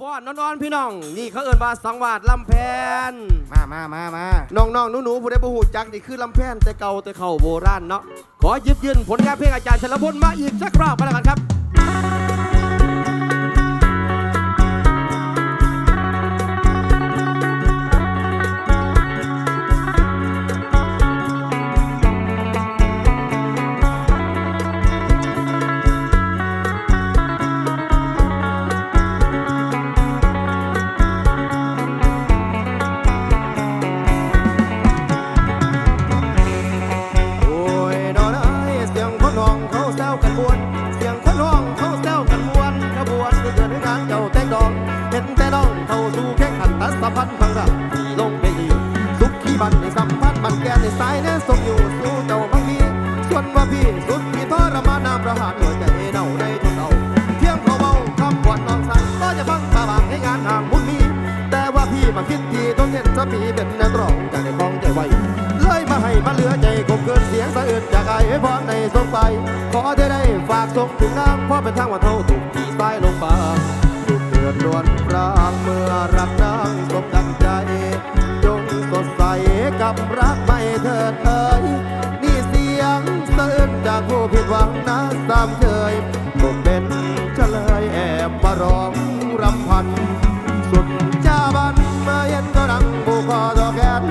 ฟ้อนนอนๆพี่น้อง นี่เขาเอิ้นว่าสังวาดลำแพนมามามามาน้องๆหนูๆผู้ใดบ่ฮู้จักนี่คือลำแพนแต่เก่าแต่เข้าโบราณเนาะขอหยิบยืนผลงานเพลงอาจารย์ชลพลมาอีกสักรอบก็แล้วกันครับ สัมพันธ์พังรักที่ลงไปดีสุขที่บันในสัมพันธ์มันแก่ในสายแน่สมอยู่สู่เจ้าบางมีส่วนว่าพี่สุดที่ทรมานน้ำประหารหัวใจเน่าในทุนเอาเพียงเขาเบาคำขวัญน้องสั่งก็จะฟังตาบางให้งานห่างมุนมี แต่ว่าพี่มาคิดทีต้องเห็นสามีเป็นนักร้องจากในคลองใจไวเลยมาให้มาเหลือใจกบเกินเสียงสะอื่นจากไอ้ให้พรในทรงไปขอได้ได้ฝากส่งถึงน้ำเพราะเป็นทางว่าเท่าถูกที่ใต้ลงบา ดือดร้อนรางเมื่อรักนางสบดังใจ จงสดใสกับรักไม่เถิดเอ่ยนี่เสียงสะอื่นจากผู้ผิดหวังนะตามเคยผมเป็นเฉลยแอบมาร้องรำพัน สุดจ้าบันมาเย็นก็ดังผูกคอต่อแขน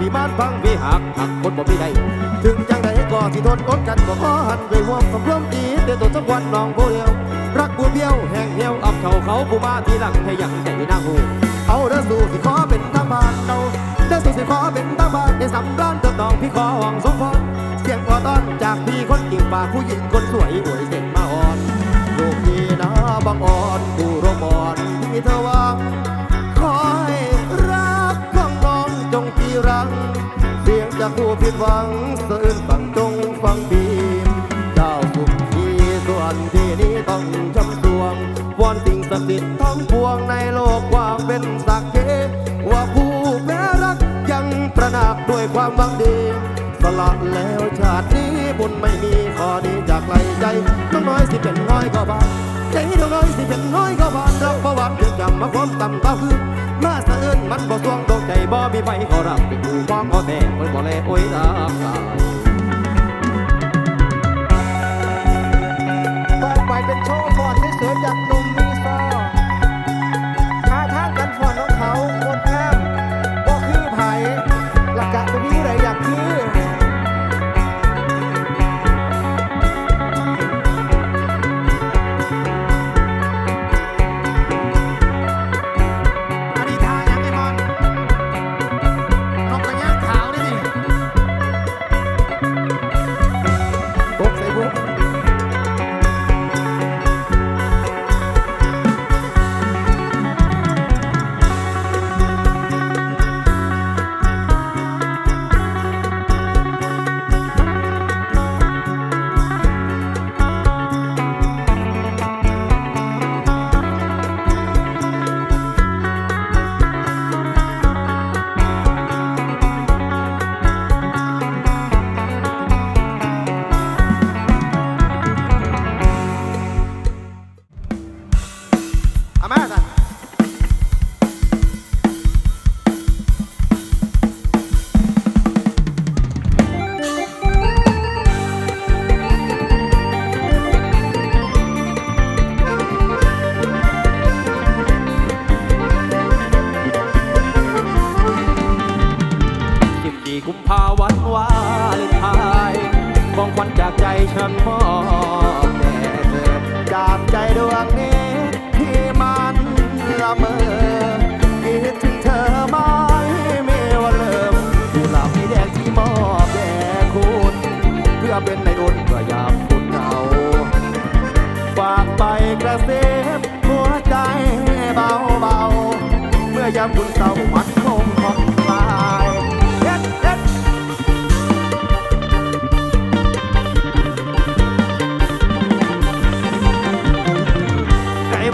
พี่ฟังพี่มานฟังพี่หักหักคนบ่มีใดถึงจังใดก็สิทนอดกันก็ขอหันด้วยห่วงกับร่วมดีเดี๋ยวตัวสักวันน้องโบเดียวรักบัวเบี้ยวแห่งเหี่ยวอับเขาเขาผู้มาที่หลังให้ยังใจนาหูเอาเด้อสู่สิขอเป็นทางบ้านเราเด้อสู่สิขอเป็นทางบ้านในสำร้านเติมน้องพี่ขอหวังสมพรเสียงขอต้อนจากพี่คนกิ่งฝากผู้หญิงคนสวยอวยเส ผิดหวังสะอื้นฟังจงฟังบีมเจ้าสุขทีส่วนที่นี้ต้องจำดวงวอนสิ่งศักดิ์สิทธิ์ทั้งปวงในโลกความเป็นสักเกว่าผู้แพ้รักยังประนับด้วยความหวังดีสละแล้วชาตินี้บุญไม่มีขอดีจากไหลใจน้องน้อยสิเป็นน้อยก็บานใจน้องน้อยสิเป็นน้อยก็บานรักประวัติยังจำมาความต่ำตาพื้น มาสะอื้นมันบ่สวงตกใจบ่มีไฟขอรับเป็นผู้มองขอแต่เพิ่นบ่แลโอ้ยตามตาย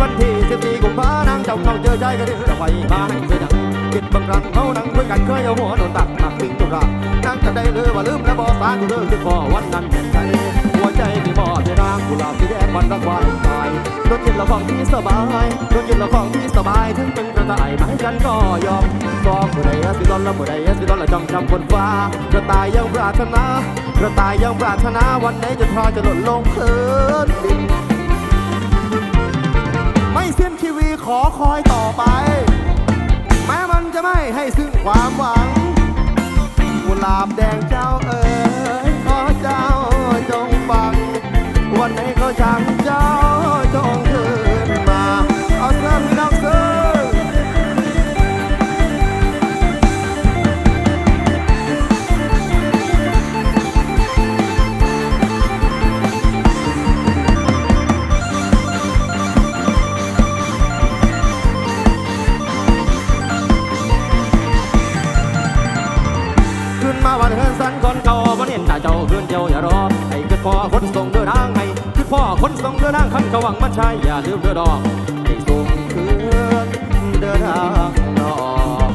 วันที่สิบสี่กุมภานางเจ้าเข้าเจอใจกันเดือไว้มาให้เสียดังคิดบางครั้งเขานั่งคุยกันเคยเอาหัวโดนตักหนักทิ้งตุลานางจะได้เลยว่าลืมและบอสากูเลิกที่พอวันนั้นแห่งใจหัวใจที่บอดนางกุหลาบที่แดงวันรักวาเลนไทน์รถกินละของที่สบายรถกินละของที่สบายถึงเป็นกระต่ายมาให้กันก็ยอมฟองผู้ใดสิดอนและผู้ใดสิดอนและจองจำคนฟ้ากระต่ายยังปรารถนากระต่ายยังปรารถนาวันไหนจะพอจะหล่นลงเพื้นดิน ไม่สิ้นชีวีขอคอยต่อไป แม้มันจะไม่ให้ซึ่งความหวังกุหลาบแดงเจ้าเอ๋ยขอเจ้าจงฟัง วันไหนเขาจัง คือพ่อคนส่งเดินทางให้คือพ่อคนส่งเดินทางคันเขาวังมันใช่อย่าลืมเดินดอกให้ส่งคืนเดินทางนอก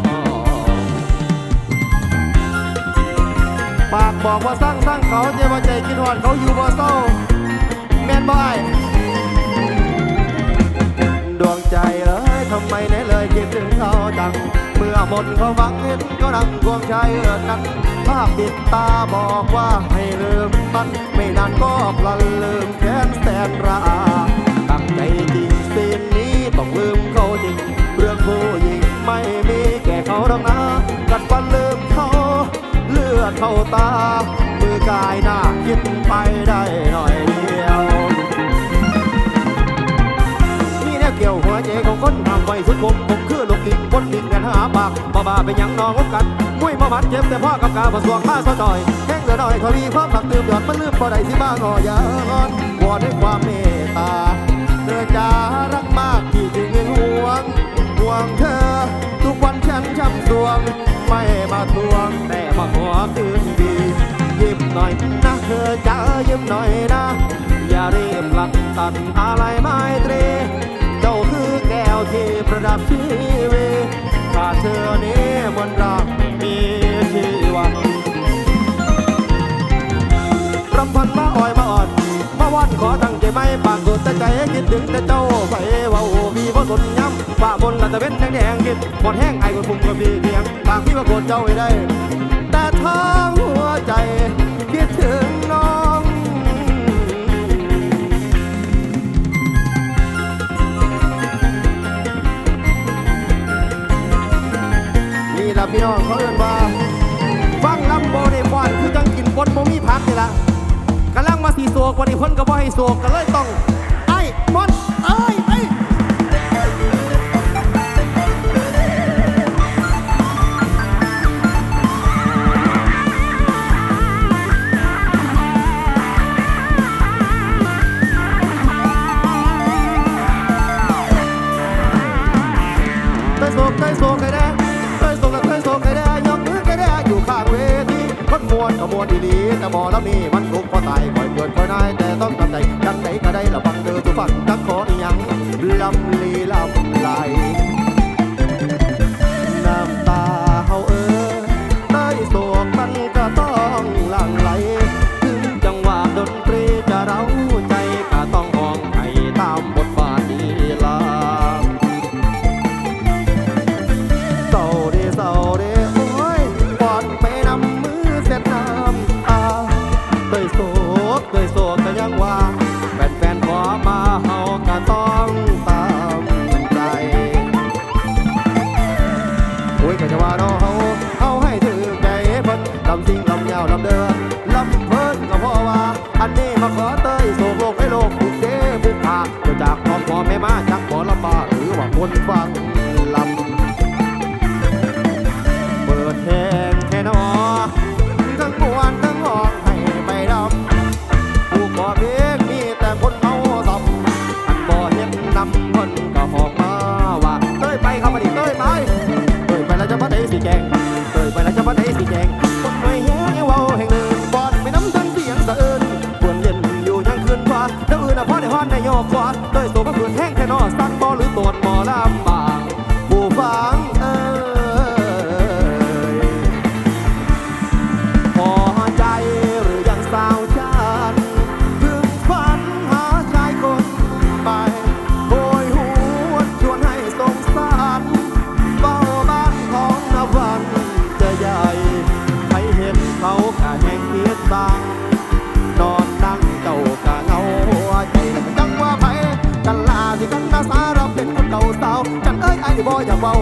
ปากบอกว่าสร้างสร้างเขาใจว่าใจคิดหอดเขาอยู่บ่เศร้าแม่นบ่ไอดวงใจเอ้ย ทำไมไหนเลยคิดถึงเขาจัง เมื่อหมดเขาฟังเห็นก็นั่งดวงใจเอินนั้น ภาพติดตาบอกว่าให้ลืมมันไม่นานก็พลันลืมแค้นแสนราตั้งใจจริงสิ่งนี้ต้องลืมเขาจริง เรื่องผู้หญิงไม่มีแก่เขาหรอกนะกัดฟันลืมเขาเลือดเข้าตา มือกายหน้าคิดไปได้หน่อย กินกันหาปากบ้าบ้าเป็นยังนองกันมุ้ยมามัดเจ็บแต่พ่อกับกาผสวงข้าซะหน่อยแข้งเหลือหน่อยทวีความผักตื่มหยอดมันลืมบ่ได้สิบ้างอยางอนวอนด้วยความเมตตาเธอจะรักมากที่จึงห่วงห่วงเธอ ทุกวันฉันช้ำสวง ไม่มาทวงแต่มาขอคืนดียิ้มหน่อยนะเธอจะยิ้มหน่อยนะ อย่ารีบหลักตัดอะไร ขอตั้งใจไม่ปากสุดแต่ใจคิดถึงแต่เจ้าไปเว่าพี่พ่อสนย้ำฝ่าบนละตะเว้นแดงแดงกินหมดแห้งไอ้คนคุมกับพี่เพียงปากพี่มาโกรธเจ้าไม่ได้ แต่ทางหัวใจคิดถึงน้องนี่ละพี่น้องเขาเอินว่าฟังลำโบในฟอนคือจังกินบนบ่มีพักนี่ละ กำลังมาสีโศกวันนี้คนก็บ่ให้โศกก็เลยต้องไอ้มอนเอ้ยไอ้ยเคยโศกเคยโศกเคยแด้ คนมวนก็มวนดีๆแต่บ่แล้วนี่มันทุกข์เพราะตายคอยเกิดคอยนายแต่ต้องทำใจจังไหนก็ได้ระฟังเดือทุกฝังจักขออีหยังลำลีลำไหล ก็จะว่าเราเฮาเฮาให้ถือใจเพิ่นลำสิ่งลำยาวลำเดินลำเพิ่นก็เพราะว่า อันนี้มาขอเตยโศกโลกให้โลกบุกเด้บุกผาเกิดจากพ่อพ่อแม่มาจากบ่ลำบากหรือว่าคนฟัง บ่อยากเบา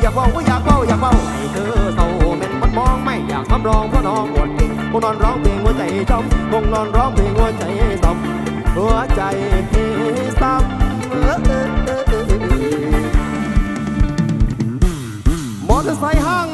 อยากเบาก็อยากเบาอยากเบาให้เธอเศร้าแม็นมันมองไม่อยากทำรองเพราะน้องปวดเก่งคงนอนร้องเพลงหัวใจจมคงนอนร้องเพลงหัวใจซ้ำหัวใจซ้ำมอเตอร์ไซค์ห้าง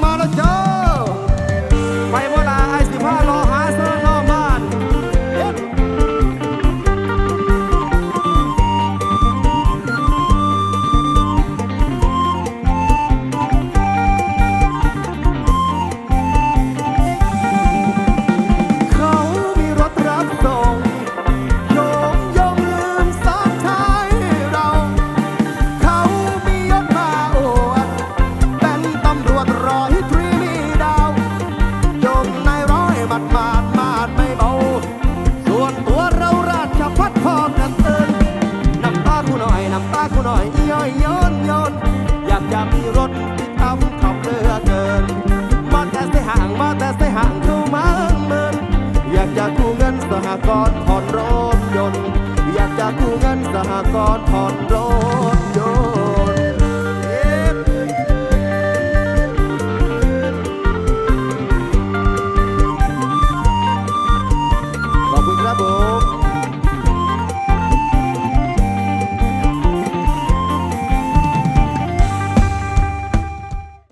ผ่อนรถยนต์ อยากจะกู้เงินสหกรณ์ผ่อนรถ